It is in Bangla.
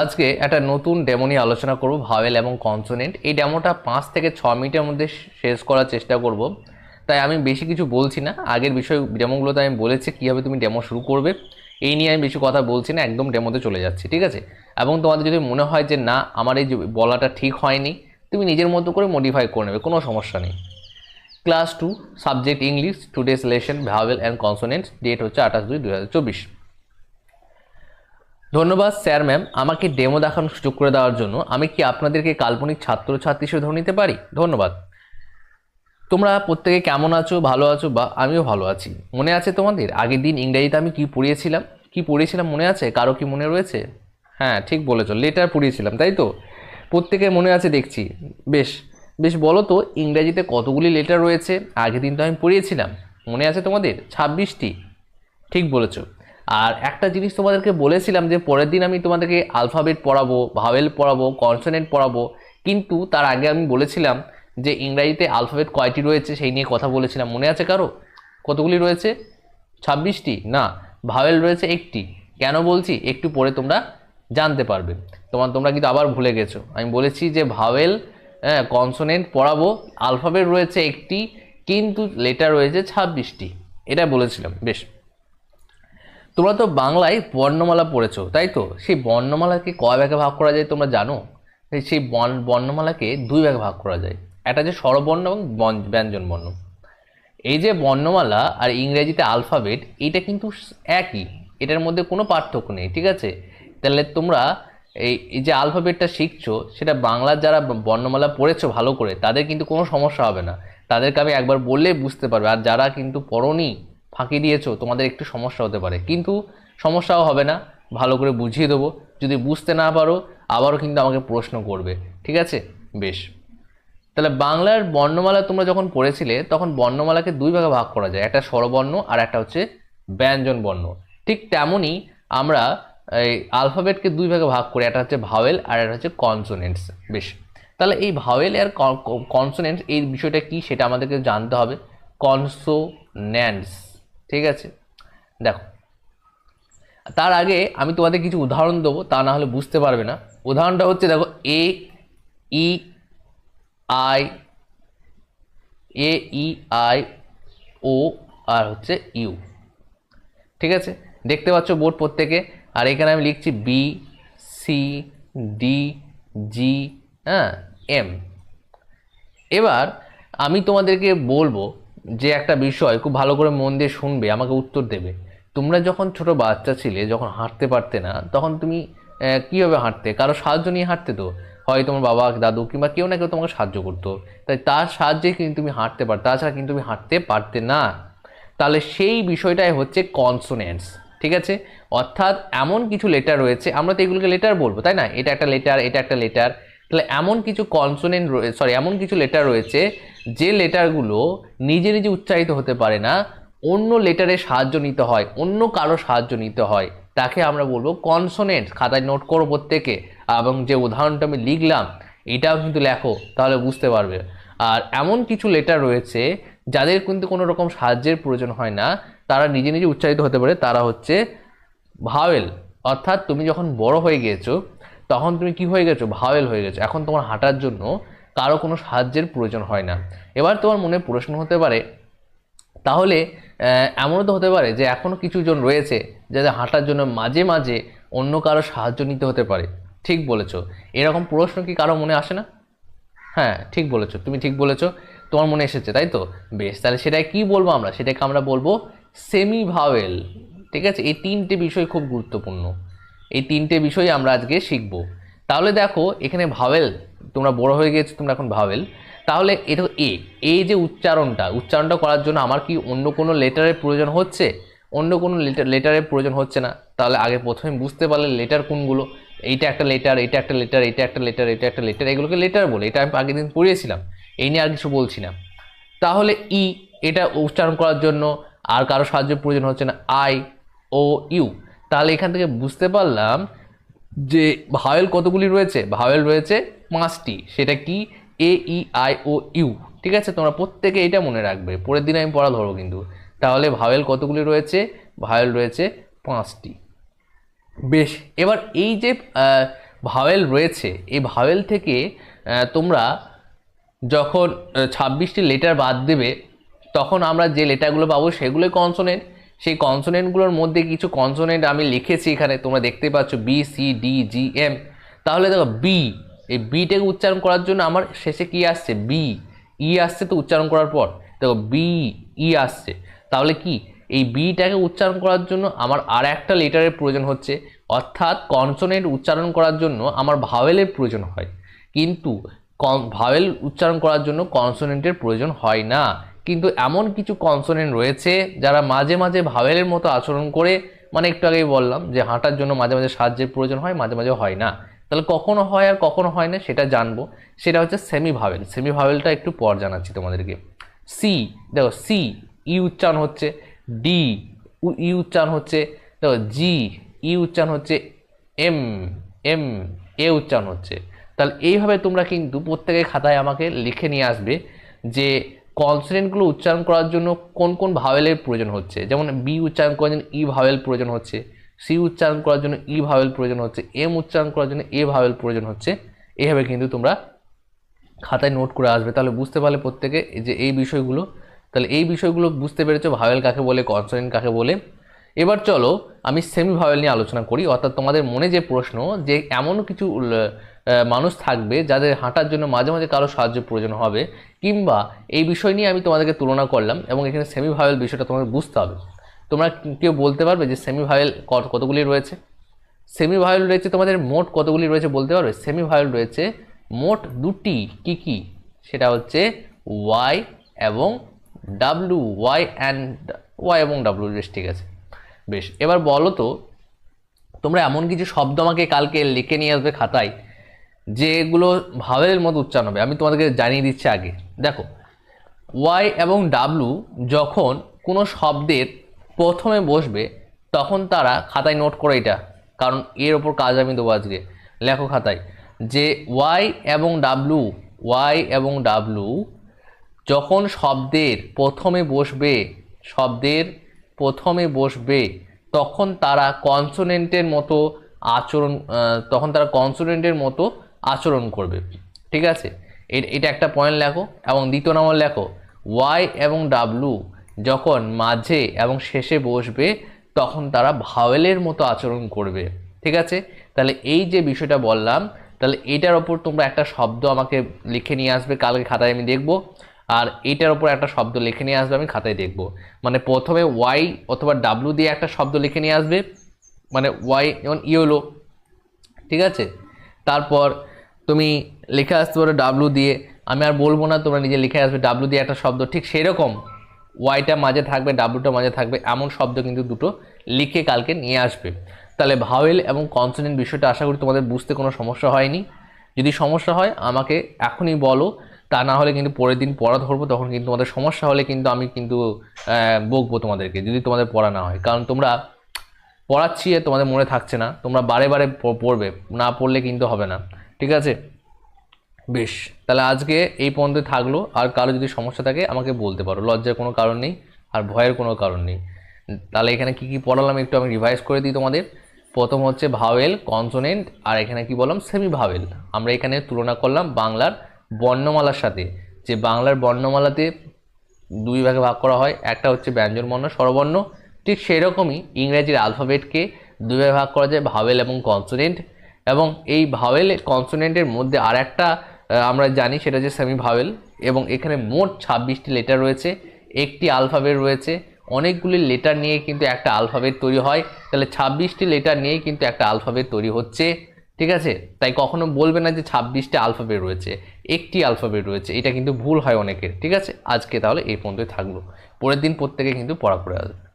আজকে একটা নতুন ডেমো নিয়ে আলোচনা করব, ভাওয়েল এবং কনসোনেন্ট। এই ডেমোটা পাঁচ থেকে ছ মিনিটের মধ্যে শেষ করার চেষ্টা করব। তাই আমি বেশি কিছু বলছি না। আগের বিষয় ডেমোগুলোতে আমি বলেছি কীভাবে তুমি ডেমো শুরু করবে। এই নিয়ে আমি বেশি কথা বলছি না, একদম ডেমোতে চলে যাচ্ছি, ঠিক আছে? এবং তোমাদের যদি মনে হয় যে না, আমার এই বলাটা ঠিক হয়নি, তুমি নিজের মতো করে মডিফাই করে নেবে, কোনো সমস্যা নেই। Class two, subject English today's lesson vowel and consonants date হচ্ছে আঠাশ দুই দু হাজার চব্বিশ। ধন্যবাদ, স্যার, ম্যাম। আমাকে ডেমো দেখানোর সুযোগ করে দেওয়ার জন্য। আমি কি আপনাদেরকে কাল্পনিক ছাত্রছাত্রী হিসেবে ধরে নিতে পারি? ধন্যবাদ। তোমরা প্রত্যেকে কেমন আছো, ভালো আছো, বা আমিও ভালো আছি? মনে আছে তোমাদের? আগের দিন ইংরেজিতে আমি কি পড়িয়েছিলাম? কি পড়িয়েছিলাম মনে আছে? কারও কি মনে রয়েছে? হ্যাঁ ঠিক বলেছ। লেটার পড়িয়েছিলাম, তাই তো? প্রত্যেকের মনে আছে, দেখছি। বেশ বেশ বলো তো, ইংরেজিতে কতগুলি লেটার রয়েছে? আগের দিন তো আমি পড়িয়েছিলাম। মনে আছে তোমাদের? ছাব্বিশটি। ঠিক বলেছ। আর একটা জিনিস তোমাদেরকে বলেছিলাম যে পরের দিন আমি তোমাদেরকে আলফাবেট পড়াবো ভাওয়েল পড়াবো কনসোনেন্ট পড়াবো। কিন্তু তার আগে আমি বলেছিলাম যে ইংরাজিতে আলফাবেট কয়টি রয়েছে সেই নিয়ে কথা বলেছিলাম। মনে আছে কারও? কতগুলি রয়েছে? ছাব্বিশটি? না ভাওয়েল রয়েছে একটি। কেন বলছি? একটু পরে তোমরা জানতে পারবে। তোমার তোমরা কিন্তু আবার ভুলে গেছো। আমি বলেছি যে ভাওয়েল হ্যাঁ কনসোনেন্ট পড়াবো আলফাবেট রয়েছে একটি, কিন্তু লেটার রয়েছে ছাব্বিশটি। এটা বলেছিলাম। বেশ। তোমরা তো বাংলায় বর্ণমালা পড়েছো, তাই তো? সেই বর্ণমালাকে কয় ভাগে ভাগ করা যায় তোমরা জানো? সেই বর্ণ বর্ণমালাকে দুই ভাগে ভাগ করা যায়। একটা যে স্বরবর্ণ এবং ব্যঞ্জন বর্ণ। এই যে বর্ণমালা আর ইংরেজিতে আলফাবেট, এইটা কিন্তু একই। এটার মধ্যে কোনো পার্থক্য নেই, ঠিক আছে? তাহলে তোমরা এই এই যে আলফাবেটটা শিখছো, সেটা বাংলার যারা বর্ণমালা পড়েছো ভালো করে, তাদের কিন্তু কোনো সমস্যা হবে না। তাদেরকে আমি একবার বললেই বুঝতে পারবে। আর যারা কিন্তু পড়নি ফাঁকি দিয়েছ, তোমাদের একটু সমস্যা হতে পারে। কিন্তু সমস্যাও হবে না, ভালো করে বুঝিয়ে দেবো। যদি বুঝতে না পারো, আবারও কিন্তু আমাকে প্রশ্ন করবে, ঠিক আছে? বেশ। তাহলে বাংলার বর্ণমালা তোমরা যখন পড়েছিলে, তখন বর্ণমালাকে দুই ভাগে ভাগ করা যায়। একটা স্বরবর্ণ আর একটা হচ্ছে ব্যঞ্জন বর্ণ। ঠিক তেমনই আমরা এই আলফাবেটকে দুই ভাগে ভাগ করি, একটা হচ্ছে ভাওয়েল আর একটা হচ্ছে কনসোনেন্টস। বেশ। তাহলে এই ভাওয়েল আর কনসোনেন্টস, এই বিষয়টা কি সেটা আমাদেরকে জানতে হবে। কনসোন্যান্টস ঠিক আছে? দেখো। তার আগে আমি তোমাদের কিছু উদাহরণ দেবো, তা না হলে বুঝতে পারবে না। উদাহরণটা হচ্ছে, দেখো, এ, ই, আই, এ, ই, আই, ও, আর হচ্ছে ইউ। ঠিক আছে? দেখতে পাচ্ছ বোর্ড প্রত্যেকে? আর এখানে আমি লিখছি বি সি ডি জি হ্যাঁ এম এবার আমি তোমাদেরকে বলব যে একটা বিষয় খুব ভালো করে মন দিয়ে শুনবে, আমাকে উত্তর দেবে। তোমরা যখন ছোট বাচ্চা ছিলে, যখন হাঁটতে পারতে না, তখন তুমি কীভাবে হাঁটতে? কারও সাহায্য নিয়ে হাঁটতে তো। হয় তোমার বাবা, দাদু কিংবা কেউ না কেউ তোমাকে সাহায্য করতো। তাই তার সাহায্যে কিন্তু তুমি হাঁটতে পারতে তাছাড়া কিন্তু তুমি হাঁটতে পারতে না। তাহলে সেই বিষয়টাই হচ্ছে কনসোনেন্টস ঠিক আছে? অর্থাৎ এমন কিছু লেটার রয়েছে, আমরা তো এগুলোকে লেটার বলব, তাই না? এটা একটা লেটার এটা একটা লেটার তাহলে এমন কিছু কনসোনেন্ট সরি এমন কিছু লেটার রয়েছে যে লেটারগুলো নিজে নিজে উচ্চারিত হতে পারে না, অন্য লেটারের সাহায্য নিতে হয়, অন্য কারও সাহায্য নিতে হয়, তাকে আমরা বলব কনসোনেন্ট খাতায় নোট করো প্রত্যেকে। এবং যে উদাহরণটা আমি লিখলাম, এটাও কিন্তু লেখো, তাহলে বুঝতে পারবে। আর এমন কিছু লেটার রয়েছে, যাদের কিন্তু কোনো রকম সাহায্যের প্রয়োজন হয় না, তারা নিজে নিজে উচ্চারিত হতে পারে, তারা হচ্ছে ভাওয়েল অর্থাৎ তুমি যখন বড় হয়ে গিয়েছো তখন তুমি কি হয়ে গেছো? ভাওয়েল হয়ে গেছো। এখন তোমার হাঁটার জন্য কারও কোনো সাহায্যের প্রয়োজন হয় না। এবার তোমার মনে প্রশ্ন হতে পারে, তাহলে এমনও তো হতে পারে যে এখনও কিছু জন রয়েছে যাদের হাঁটার জন্য মাঝে মাঝে অন্য কারও সাহায্য নিতে হতে পারে। ঠিক বলেছ। এরকম প্রশ্ন কি কারও মনে আসে না? হ্যাঁ ঠিক বলেছ। তুমি ঠিক বলেছ। তোমার মনে এসেছে, তাই তো? বেশ, তাহলে সেটাই কি বলব আমরা? সেটাকে আমরা বলব সেমি ভাওয়েল ঠিক আছে? এই তিনটে বিষয় খুব গুরুত্বপূর্ণ। এই তিনটে বিষয় আমরা আজকে শিখব। তাহলে দেখো, এখানে ভাওয়েল তোমরা বড় হয়ে গেছো তোমরা এখন ভাওয়েল তাহলে এটা এ এই যে উচ্চারণটা উচ্চারণটা করার জন্য আমার কি অন্য কোনো লেটারের প্রয়োজন হচ্ছে? অন্য কোনো লেটার, লেটারের প্রয়োজন হচ্ছে না। তাহলে আগে প্রথমে বুঝতে পারলে লেটার কোনগুলো? এইটা একটা লেটার, এটা একটা লেটার, এটা একটা লেটার, এটা একটা লেটার, এগুলোকে লেটার বলে। এটা আমি আগের দিন পড়িয়েছিলাম। এই নিয়ে আর কিছু বলছি না। তাহলে ই, এটা উচ্চারণ করার জন্য আর কারও সাহায্যের প্রয়োজন হচ্ছে না। I, O, U. তাহলে এখান থেকে বুঝতে পারলাম যে ভাওয়েল কতগুলি রয়েছে? ভাওয়েল রয়েছে পাঁচটি। সেটা কি? এ ই আই ও ইউ ঠিক আছে? তোমরা প্রত্যেকে এটা মনে রাখবে। পরের দিন আমি পড়া ধরবো কিন্তু। তাহলে ভাওয়েল কতগুলি রয়েছে? ভাওয়েল রয়েছে পাঁচটি। বেশ, এবার এই যে ভাওয়েল রয়েছে, এই ভাওয়েল থেকে তোমরা যখন ছাব্বিশটি লেটার বাদ দেবে, তখন আমরা যে লেটারগুলো পাবো সেগুলোই কনসোনেন্ট সেই কনসোনেন্টগুলোর মধ্যে কিছু কনসোনেন্ট আমি লিখেছি এখানে, তোমরা দেখতে পাচ্ছ B C D G M তাহলে দেখো বি এই বিটাকে উচ্চারণ করার জন্য আমার শেষে কি আসছে? বি ই আসছে তো উচ্চারণ করার পর। দেখো বি ই আসছে। তাহলে কি? এই বিটাকে উচ্চারণ করার জন্য আমার আর একটা লেটারের প্রয়োজন হচ্ছে। অর্থাৎ কনসোনেন্ট উচ্চারণ করার জন্য আমার ভাওয়েলের প্রয়োজন হয়। কিন্তু ভাওয়েল উচ্চারণ করার জন্য কনসোনেন্টের প্রয়োজন হয় না। কিন্তু এমন কিছু কনসোনেন্ট রয়েছে যারা মাঝে মাঝে ভাওয়েলের মতো আচরণ করে মানে একটু আগেই বললাম যে হাঁটার জন্য মাঝে মাঝে সাহায্যের প্রয়োজন হয়, মাঝে মাঝে হয় না। তাহলে কখনো হয় আর কখনো হয় না, সেটা জানব। সেটা হচ্ছে সেমি ভাওয়েল সেমি ভাওয়েলটা একটু পর জানাচ্ছি তোমাদেরকে। সি দেখো সি ই উচ্চারণ হচ্ছে ডি ই উচ্চারণ হচ্ছে, দেখো জি ই উচ্চারণ হচ্ছে এম এম এ উচ্চারণ হচ্ছে। তাহলে এইভাবে তোমরা কিন্তু প্রত্যেকের খাতায় আমাকে লিখে নিয়ে আসবে যে কনসোনেন্টগুলো উচ্চারণ করার জন্য কোন কোন ভাওয়েলের প্রয়োজন হচ্ছে? যেমন বি উচ্চারণ করার জন্য ই ভাওয়েল প্রয়োজন হচ্ছে সি উচ্চারণ করার জন্য ই ভাওয়েল প্রয়োজন হচ্ছে এম উচ্চারণ করার জন্য এ ভাওয়েল প্রয়োজন হচ্ছে। এইভাবে কিন্তু তোমরা খাতায় নোট করে আসবে। তাহলে বুঝতে পারলে প্রত্যেকে যে এই বিষয়গুলো, তাহলে এই বিষয়গুলো বুঝতে পেরেছ ভাওয়েল কাকে বলে কনসোনেন্ট কাকে বলে। এবার চলো আমি সেমি ভাওয়েল নিয়ে আলোচনা করি। অর্থাৎ তোমাদের মনে যে প্রশ্ন যে এমন কিছু মানুষ থাকবে যাদের হাঁটার জন্য মাঝে মাঝে কারও সাহায্য প্রয়োজন হবে, কিংবা এই বিষয় নিয়ে আমি তোমাদেরকে তুলনা করলাম এবং এখানে সেমি বিষয়টা তোমাদের বুঝতে হবে। তোমরা কেউ বলতে পারবে যে সেমি ভাওয়েল কত- কতগুলি রয়েছে? সেমি ভায়োল রয়েছে তোমাদের মোট কতগুলি রয়েছে বলতে পারবে? সেমি ভায়োল রয়েছে মোট দুটি কি কি? সেটা হচ্ছে ওয়াই এবং ডাব্লু ওয়াই অ্যান্ড ওয়াই এবং ডাব্লু বেশ ঠিক আছে। বেশ, এবার বলো তো, তোমরা এমন কিছু শব্দ আমাকে কালকে লিখে নিয়ে আসবে খাতায় যেগুলো ভাওয়েলের মতো উচ্চারণ হবে। আমি তোমাদেরকে জানিয়ে দিচ্ছি আগে। দেখো, ওয়াই এবং ডাব্লু যখন কোনো শব্দের প্রথমে বসবে, তখন তারা খাতায় নোট করে এটা, কারণ এর ওপর কাজ আমি দেবো আজকে। লেখো খাতায় যে ওয়াই এবং ডাব্লু, ওয়াই এবং ডাব্লু যখন শব্দের প্রথমে বসবে, শব্দের প্রথমে বসবে, তখন তারা কনসোনেন্টের মতো আচরণ তখন তারা কনসোনেন্টের মতো আচরণ করবে। ঠিক আছে? এটা একটা পয়েন্ট লেখো এবং দ্বিতীয় নম্বর লেখো ওয়াই এবং ডাব্লু যখন মাঝে এবং শেষে বসবে, তখন তারা ভাওয়েলের মতো আচরণ করবে। ঠিক আছে? তাহলে এই যে বিষয়টা বললাম, তাহলে এটার ওপর তোমরা একটা শব্দ আমাকে লিখে নিয়ে আসবে, কালকে খাতায় আমি দেখব। আর এইটার ওপর একটা শব্দ লিখে নিয়ে আসবে, আমি খাতায় দেখব। মানে প্রথমে ওয়াই অথবা ডাব্লু দিয়ে একটা শব্দ লিখে নিয়ে আসবে মানে ওয়াই যেমন ইয়েলো। ঠিক আছে? তারপর তুমি লিখে আসতে পারো ডাব্লু দিয়ে। আমি আর বলব না তোমরা নিজে লিখে আসবে। ডাব্লু দিয়ে একটা শব্দ, ঠিক সেরকম ওয়াইটা মাঝে থাকবে ডাব্লুটা মাঝে থাকবে, এমন শব্দ কিন্তু দুটো লিখে কালকে নিয়ে আসবে। তাহলে ভাওয়েল এবং কনসোনেন্ট বিষয়টা আশা করি তোমাদের বুঝতে কোনো সমস্যা হয়নি। যদি সমস্যা হয়, আমাকে এখনই বলো। তা না হলে কিন্তু পরের দিন পড়া ধরবো, তখন কিন্তু তোমাদের সমস্যা হলে কিন্তু আমি কিন্তু বকবো তোমাদেরকে, যদি তোমাদের পড়া না হয়। কারণ তোমরা পড়াচ্ছি তোমাদের মনে থাকছে না। তোমরা বারে বারে পড়বে, না পড়লে কিন্তু হবে না। ঠিক আছে? বেশ, তাহলে আজকে এই পর্যন্ত থাকল। আর কারও যদি সমস্যা থাকে, আমাকে বলতে পারো। লজ্জার কোনো কারণ নেই, আর ভয়ের কোনো কারণ নেই। তাহলে এখানে কি কি পড়ালাম একটু আমি রিভাইজ করে দিই তোমাদের। প্রথম হচ্ছে ভাওয়েল কনসোনেন্ট আর এখানে কি বললাম? সেমি ভাওয়েল আমরা এখানে তুলনা করলাম বাংলার বর্ণমালার সাথে। যে বাংলার বর্ণমালাতে দুই ভাগে ভাগ করা হয়, একটা হচ্ছে ব্যঞ্জন বর্ণ, স্বরবর্ণ। ঠিক সেই রকমই ইংরেজির আলফাবেটকে দুই ভাগে ভাগ করা যায়, ভাওয়েল এবং কনসোনেন্ট এবং এই ভাওয়েল কনসোনেন্টের মধ্যে আর একটা আমরা জানি সেটা হচ্ছে সেমি ভাওয়েল এবং এখানে মোট ছাব্বিশটি লেটার রয়েছে, একটি আলফাবেট রয়েছে। অনেকগুলি লেটার নিয়ে কিন্তু একটা আলফাবেট তৈরি হয়। তাহলে ছাব্বিশটি লেটার নিয়েই কিন্তু একটা আলফাবেট তৈরি হচ্ছে। ঠিক আছে? তাই কখনো বলবে না যে ছাব্বিশটা আলফাবেট রয়েছে, একটি আলফাবেট রয়েছে। এটা কিন্তু ভুল হয় অনেকের। ঠিক আছে? আজকে তাহলে এই পর্যন্তই থাকল। পরের দিন প্রত্যেকে কিন্তু পড়া করে আসবে।